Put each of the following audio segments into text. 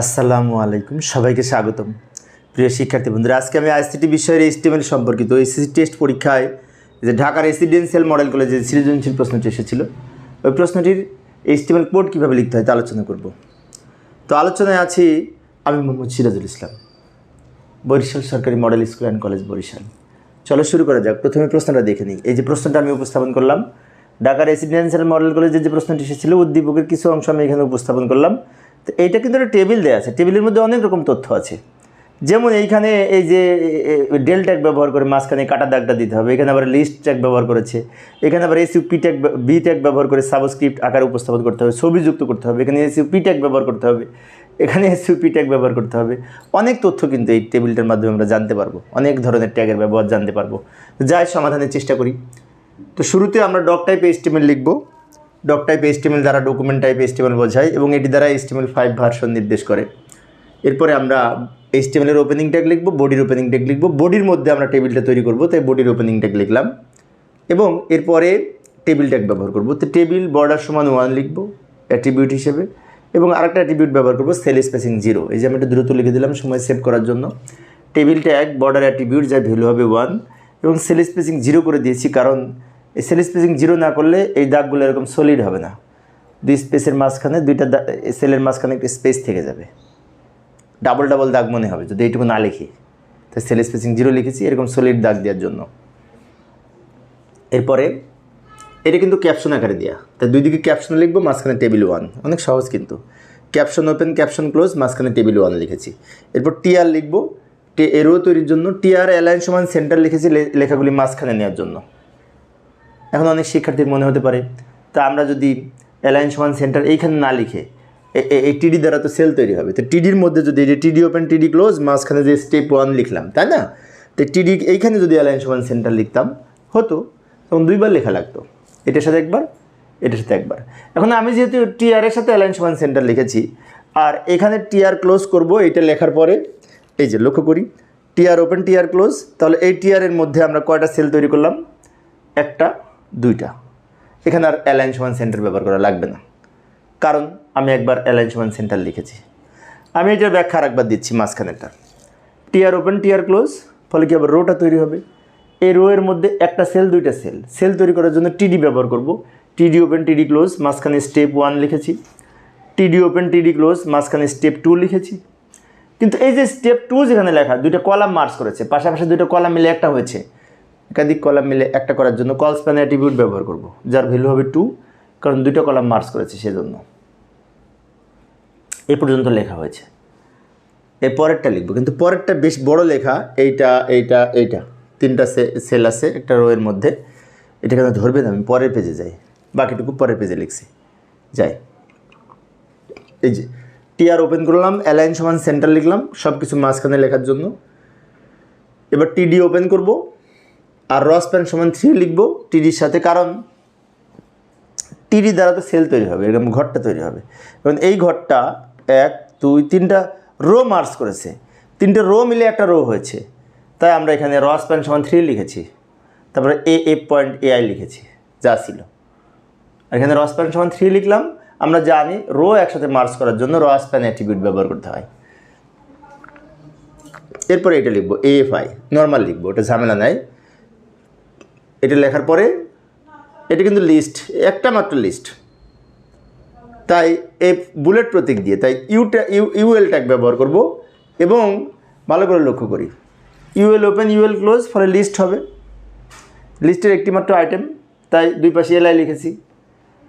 আসসালামু আলাইকুম, সবাইকে স্বাগতম। প্রিয় শিক্ষার্থী বন্ধুরা, আজকে আমি আইসিটি বিষয়ের এস্টিমেল সম্পর্কিত এসএসসি টেস্ট পরীক্ষায় যে ঢাকা রেসিডেন্সিয়াল মডেল কলেজে সৃজনশীল প্রশ্নটি এসেছিল। ওই প্রশ্নটির এস্টিমেল কোড কীভাবে লিখতে হয় তা আলোচনা করব। তো আলোচনায় আছি আমি মোহাম্মদ সিরাজুল ইসলাম, বরিশাল সরকারি model school and college Barishal. চলো শুরু করা যাক। প্রথমে প্রশ্নটা দেখে নিই। এই যে প্রশ্নটা আমি উপস্থাপন করলাম ঢাকা রেসিডেন্সিয়াল মডেল কলেজের যে প্রশ্নটি এসেছিল, উদ্দীপকের কিছু অংশ আমি এখানে উপস্থাপন করলাম। তো এইটা কিন্তু একটা টেবিল দেওয়া আছে। টেবিলের মধ্যে অনেক রকম তথ্য আছে। যেমন এইখানে এই যে ডেল ট্যাগ ব্যবহার করে মাঝখানে কাটা দাগটা দিতে হবে, এখানে আবার লিস্ট ট্যাগ ব্যবহার করেছে, এখানে আবার এসিউ পি ট্যাগ বি ট্যাগ ব্যবহার করে সাবস্ক্রিপ্ট আকারে উপস্থাপন করতে হবে, ছবি যুক্ত করতে হবে, এখানে এসিউ পি ট্যাগ ব্যবহার করতে হবে, এখানে এসিউ পি ট্যাগ ব্যবহার করতে হবে। অনেক তথ্য কিন্তু এই টেবিলটার মাধ্যমে আমরা জানতে পারব, অনেক ধরনের ট্যাগের ব্যবহার জানতে পারব। যাই সমাধানের চেষ্টা করি। তো শুরুতে আমরা ডক টাইপ এস্টিমেল লিখব। ডক টাইপ এস্টিমেল দ্বারা ডকুমেন্ট টাইপ এস্টিমেল বোঝায় এবং এটি দ্বারা এস্টিমেল ফাইভ ভার্সন নির্দেশ করে। এরপরে আমরা এস্টিমেলের ওপেনিং ট্যাগ লিখব বডির ওপেনিং ট্যাগ লিখব। বডির মধ্যে আমরা টেবিলটা তৈরি করব, তাই বডির ওপেনিং ট্যাগ লিখলাম। এবং এরপরে টেবিল ট্যাগ ব্যবহার করব। তো টেবিল বর্ডার সমান ওয়ান লিখব অ্যাট্রিবিউট হিসেবে। এবং আরেকটা অ্যাট্রিবিউট ব্যবহার করব সেল স্পেসিং জিরো এই যে আমি একটা দ্রুত লিখে দিলাম সময় সেভ করার জন্য। টেবিল ট্যাগ বর্ডার অ্যাট্রিবিউট যা ভ্যালু হবে ওয়ান এবং সেল স্পেসিং জিরো করে দিয়েছি, কারণ এই সেল স্পেসিং জিরো না করলে এই দাগগুলো এরকম সলিড হবে না। দুই স্পেসের মাঝখানে দুইটা সেলের মাঝখানে একটা স্পেস থেকে যাবে। ডাবল ডাবল দাগ মনে হবে, যদি এইটুকু না লিখি। তো সেল স্পেসিং জিরো লিখেছি, এরকম সলিড দাগ দেওয়ার জন্য। এরপরে, এটা কিন্তু ক্যাপশন আকারে দেওয়া তাই দুই দিকে ক্যাপশন লিখব, মাঝখানে টেবিল ওয়ান অনেক সহজ কিন্তু। ক্যাপশন ওপেন ক্যাপশন ক্লোজ মাঝখানে টেবিল ওয়ান লিখেছি। এরপর টিআর লিখব, টে এরো তৈরির জন্য টিআর অ্যালাইন সমান সেন্টার লিখেছি লেখাগুলি মাঝখানে নেওয়ার জন্য। এখন অনেক শিক্ষার্থীর মনে হতে পারে, তা আমরা যদি অ্যালাইন সমান সেন্টার এইখানে না লিখে এই টিডি দ্বারা তো সেল তৈরি হবে। তো টিডির মধ্যে যদি যে টিডি ওপেন টিডি ক্লোজ মাঝখানে যে স্টেপ ওয়ান লিখলাম, তাই না? তো টিডি এইখানে যদি অ্যালাইন সমান সেন্টার লিখতাম, হতো। তখন দুইবার লেখা লাগতো। এটার সাথে একবার, এটার সাথে একবার। এখন আমি যেহেতু টিআরের সাথে অ্যালাইন সমান সেন্টার লিখেছি, আর এখানে টিআর ক্লোজ করব, এটা লেখার পরে, এই যে লক্ষ্য করি টিআর ওপেন টিআর ক্লোজ তাহলে এই টিআরের মধ্যে আমরা কয়টা সেল তৈরি করলাম? একটা দুইটা। এখানে আর অ্যালাইন সমান সেন্টার ব্যবহার করা লাগবে না। কারণ আমি একবার অ্যালাইন সমান সেন্টার লিখেছি। আমি এটার ব্যাখ্যা একবার দিচ্ছি মাঝখানেরটা। টিয়ার ওপেন টিয়ার ক্লোজ ফলে কি আবার রোটা তৈরি হবে। এই রোয়ের মধ্যে একটা সেল দুইটা সেল সেল তৈরি করার জন্য টিডি ব্যবহার করব। টিডি ওপেন টিডি ক্লোজ মাঝখানে স্টেপ ওয়ান লিখেছি। টিডি ওপেন টিডি ক্লোজ মাঝখানে স্টেপ টু লিখেছি। কিন্তু এই যে স্টেপ টু যেখানে লেখা, দুইটা কলাম মার্চ করেছে। পাশাপাশি দুইটা কলাম মিলে একটা হয়েছে। একাধিক কলাম মিলে একটা করার জন্য কল স্প্যান অ্যাট্রিবিউট ব্যবহার করব, যার ভ্যালু হবে টু কারণ দুইটা কলাম মার্চ করেছে সেজন্য। এই পর্যন্ত লেখা হয়েছে। এর পরেরটা লিখব, কিন্তু পরেরটা বেশ বড় লেখা, এইটা এইটা এইটা। তিনটা সেল আছে, একটা রোয়ের মধ্যে। এটা কেন ধরবে না, আমি পরের পেজে যাই। বাকিটুকু পরের পেজে লিখছি। যাই। এই যে টিআর ওপেন করলাম অ্যালাইন সমান সেন্টার লিখলাম সব কিছু মাঝখানে লেখার জন্য। এবার টিডি ওপেন করব। আর রস প্যান সমান থ্রি লিখব টিডির সাথে, কারণ টিডি দ্বারা তো সেল তৈরি হবে, এরকম ঘরটা তৈরি হবে। এবং এই ঘরটা এক, দুই, তিনটা রো মার্স করেছে। তিনটে রো মিলে একটা রো হয়েছে। তাই আমরা এখানে রস প্যান সমান থ্রি লিখেছি। তারপরে এ এ পয়েন্ট এ আই লিখেছি, যা ছিল। এখানে রস প্যান সমান থ্রি লিখলাম। আমরা জানি রো একসাথে মার্চ করার জন্য রস প্যান অ্যাট্রিবিউট ব্যবহার করতে হয়। এরপরে এটা লিখব এ এফ আই নর্মাল লিখব, ওটা ঝামেলা নাই। এটা লেখার পরে এটা কিন্তু লিস্ট একটা মাত্র লিস্ট তাই এই বুলেট প্রতীক দিয়ে, তাই ইউটা ইউ ইউএল ট্যাগ ব্যবহার করব এবং ভালো করে লক্ষ্য করি। ইউএল ওপেন ইউএল ক্লোজ ফলে লিস্ট হবে। লিস্টের একটি মাত্র আইটেম তাই দুই পাশে এলআই লিখেছি।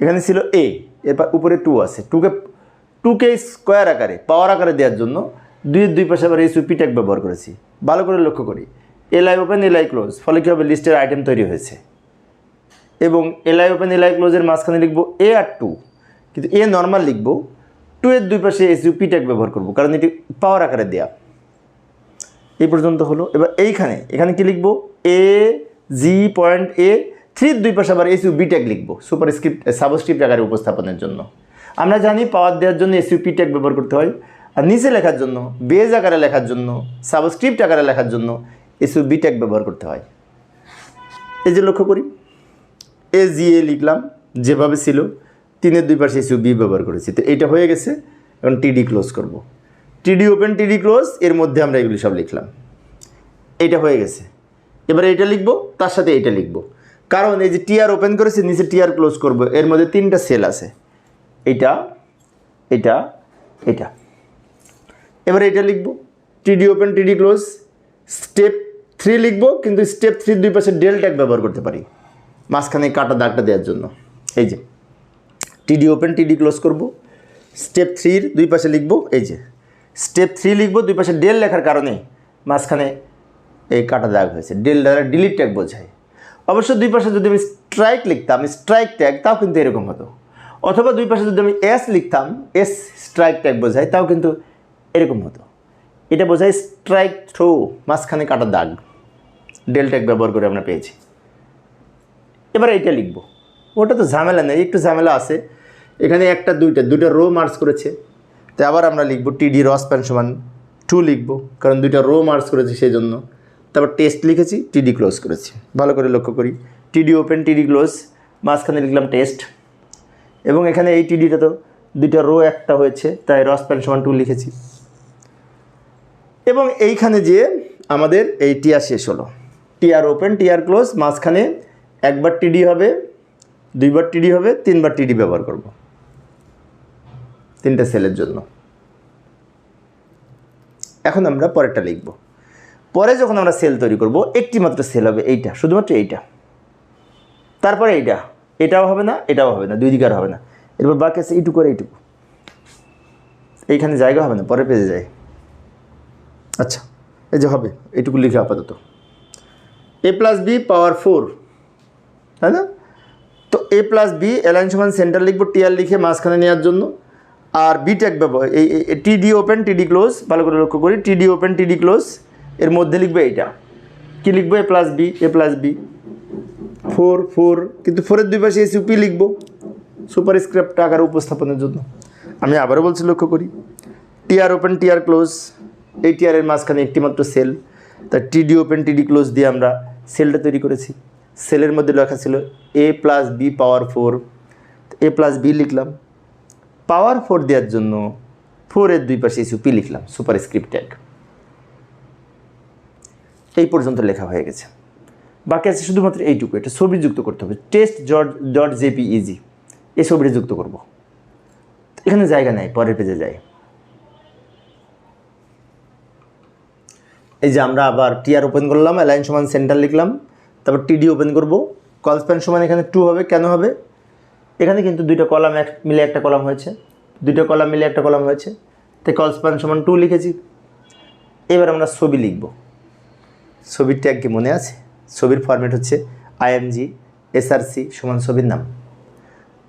এখানে ছিল এ এর উপরে টু আছে। টুকে টুকে স্কোয়ার আকারে পাওয়ার আকারে দেওয়ার জন্য দুইয়ের দুই পাশে আবার এই সুপি ট্যাগ ব্যবহার করেছি। ভালো করে লক্ষ্য করি। এলআই ওপেন এলআই ক্লোজ ফলে কী হবে? লিস্টের আইটেম তৈরি হয়েছে। এবং এলআই ওপেন এলআই ক্লোজের মাঝখানে লিখব এ আর টু কিন্তু এ নর্মাল লিখব টু এর দুই পাশে এস ইউপি ট্যাগ ব্যবহার করব, কারণ এটি পাওয়ার আকারে দেয়া। এই পর্যন্ত হলো। এবার এইখানে, এখানে কি লিখব? এ জি পয়েন্ট এ থ্রির দুই পাশে আবার এস বি ট্যাগ লিখব সুপার স্ক্রিপ্ট সাবস্ক্রিপ্ট আকারে উপস্থাপনের জন্য। আমরা জানি পাওয়ার দেওয়ার জন্য এস ইউপি ট্যাগ ব্যবহার করতে হয়, আর নিচে লেখার জন্য বেজ আকারে লেখার জন্য সাবস্ক্রিপ্ট আকারে লেখার জন্য এস ইউ বি ট্যাগ ব্যবহার করতে হয়। এই যে লক্ষ্য করি, এ জি এ লিখলাম, যেভাবে ছিল, তিনের দুই পাশে এসিউ বি ব্যবহার করেছি। তো এইটা হয়ে গেছে, এখন টিডি ক্লোজ করব। টিডি ওপেন টিডি ক্লোজ এর মধ্যে আমরা এগুলি সব লিখলাম। এটা হয়ে গেছে। এবারে এটা লিখব, তার সাথে এটা লিখব। কারণ এই যে টিআর ওপেন করেছে, নিচে টিআর ক্লোজ করব, এর মধ্যে তিনটা সেল আছে। এইটা এটা এটা। এবারে এটা লিখব। টিডি ওপেন টিডি ক্লোজ স্টেপ থ্রি লিখব, কিন্তু স্টেপ থ্রির দুই পাশে ডেল ব্যবহার করতে পারি। মাঝখানে কাটা দাগটা দেওয়ার জন্য। এই যে টিডি ওপেন টিডি ক্লোজ করব। স্টেপ থ্রির দুই পাশে লিখব, এই যে স্টেপ থ্রি লিখব, দুই পাশে ডেল লেখার কারণে মাঝখানে এই কাটা দাগ হয়েছে। ডেল দ্বারা ডিলিট ট্যাগ বোঝায়। অবশ্য দুই পাশে যদি আমি স্ট্রাইক লিখতাম স্ট্রাইক ট্যাগ তাও কিন্তু এরকম হতো। অথবা দুই পাশে যদি আমি এস লিখতাম এস স্ট্রাইক ট্যাগ বোঝায়, তাও কিন্তু এরকম হতো। এটা বোঝায় স্ট্রাইক থ্রো মাঝখানে কাটা দাগ। ডেল ট্যাগ ব্যবহার করে আমরা পেয়েছি। এবার এইটা লিখব। ওটা তো ঝামেলা নেই, একটু ঝামেলা আছে। এখানে একটা, দুইটা দুইটা রো মার্চ করেছে। তাই আবার আমরা লিখব টিডি রস প্যান সমান টু লিখব, কারণ দুইটা রো মার্চ করেছে সেই জন্য তারপর টেস্ট লিখেছি টিডি ক্লোজ করেছি। ভালো করে লক্ষ্য করি। টিডি ওপেন টিডি ক্লোজ মাঝখানে লিখলাম টেস্ট এবং এখানে এই টিডিটা তো দুইটা রো একটা হয়েছে, তাই রস প্যান সমান টু লিখেছি। এবং এইখানে যে আমাদের এই টিআর শেষ হলো। টিআর ওপেন, টিআর ক্লোজ, মাঝখানে একবার টিডি হবে, দুইবার টিডি হবে, তিনবার টিডি ব্যবহার করব। তিনটা সেলের জন্য। এখন আমরা পরেরটা লিখব। পরে যখন আমরা সেল তৈরি করব, একটি মাত্র সেল হবে এইটা, শুধুমাত্র এইটা। তারপরে এইটা, এটাও হবে না, এটাও হবে না, দুই দিকে আর হবে না। এরপর বাকি আছে এইটুকু আর এইটুকু। এইখানে জায়গা হবে না পরে পেজে যায় আচ্ছা এই যে হবে, এইটুকু লিখে আপাতত। A plus B power four তাই না? তো এ প্লাস বি অ্যালাইন সমান সেন্টার লিখব টিআর লিখে মাঝখানে নেওয়ার জন্য। আর বি ট্যাগ ব্যবহার এই টিডি ওপেন টিডি ক্লোজ ভালো করে লক্ষ্য করি। টিডি ওপেন টিডি ক্লোজ এর মধ্যে লিখব এইটা। কী লিখব? A plus B A plus B four four কিন্তু ফোরের দুই পাশে এসিউপি লিখব। সুপার স্ক্রিপ্ট আকারে উপস্থাপনের জন্য। আমি আবারও বলছি, লক্ষ্য করি। টিআর ওপেন টিআর ক্লোজ এই টিআরের মাঝখানে একটি মাত্র সেল তা টিডি ওপেন টিডি ক্লোজ দিয়ে আমরা সেলটা তৈরি করেছি। সেলের মধ্যে লেখা ছিল A plus B power four A plus B লিখলাম। পাওয়ার ফোর দেওয়ার জন্য ফোরের দুই পাশে এসিউপি লিখলাম সুপার স্ক্রিপ্ট ট্যাগ এই পর্যন্ত লেখা হয়ে গেছে। বাকি আছে শুধুমাত্র এইটুকু। এটা ছবি যুক্ত করতে হবে। Test dot dot JP EG এই ছবিটা যুক্ত করব। এখানে জায়গা নেই, পরের পেজে যাই। এই যে আমরা আবার টিআর ওপেন করলাম অ্যালাইন সমান সেন্টার লিখলাম, তারপর টিডি ওপেন করব। কলস্প্যান সমান এখানে টু হবে, কেন হবে? এখানে কিন্তু দুইটা কলাম এক, মিলে একটা কলাম হয়েছে। দুইটা কলাম মিলে একটা কলাম হয়েছে। তাই কলস্প্যান সমান টু লিখেছি। এবার আমরা ছবি লিখব। ছবির ট্যাগ কি মনে আছে? ছবির ফরম্যাট হচ্ছে আইএমজি এসআরসি সমান ছবির নাম।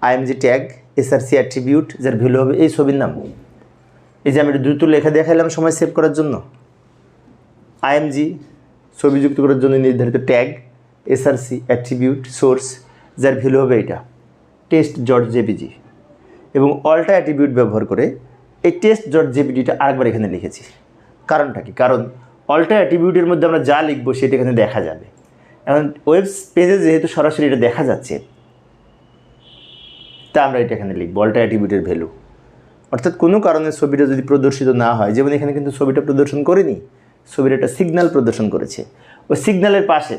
আইএমজি ট্যাগ এসআরসি অ্যাট্রিবিউট যার ভ্যালু হবে এই ছবির নাম। এই যে আমি দ্রুত লেখা দেখাইলাম সময় সেভ করার জন্য। আইএমজি, ছবি যুক্ত করার জন্য নির্ধারিত ট্যাগ, এসআরসি, অ্যাট্রিবিউট, সোর্স, যার ভ্যালু হবে এটা। টেস্ট জট জেপিজি। এবং অল্টা অ্যাট্রিবিউট ব্যবহার করে এই টেস্ট জট জেপিডিটা আরেকবার এখানে লিখেছি। কারণটা কি? কারণ অল্টা অ্যাট্রিবিউটের মধ্যে আমরা যা লিখব সেটা এখানে দেখা যাবে। এখন ওয়েব পেজে যেহেতু সরাসরি এটা দেখা যাচ্ছে, তা আমরা এটা এখানে লিখব, অল্টা অ্যাট্রিবিউটের ভ্যালু। অর্থাৎ কোনো কারণে ছবিটা যদি প্রদর্শিত না হয়, যেমন এখানে কিন্তু ছবিটা প্রদর্শন করেনি ছবির একটা সিগন্যাল প্রদর্শন করেছে। ওই সিগন্যালের পাশে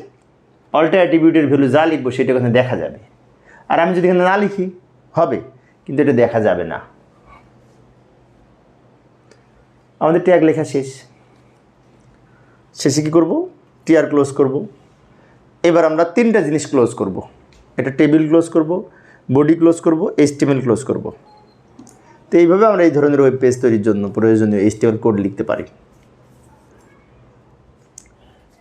অল্টা অ্যাট্রিবিউটের ভ্যালু যা লিখব সেটা ওখানে দেখা যাবে। আর আমি যদি এখানে না লিখি, হবে। কিন্তু এটা দেখা যাবে না। আমাদের ট্যাগ লেখা শেষ। শেষে কী করব? টিআর ক্লোজ করব। এবার আমরা তিনটা জিনিস ক্লোজ করব। এটা টেবিল ক্লোজ করব বডি ক্লোজ করব এইচটিএমএল ক্লোজ করব। তো এইভাবে আমরা এই ধরনের ওয়েব পেজ তৈরির জন্য প্রয়োজনীয় এইচটিএমএল কোড লিখতে পারি।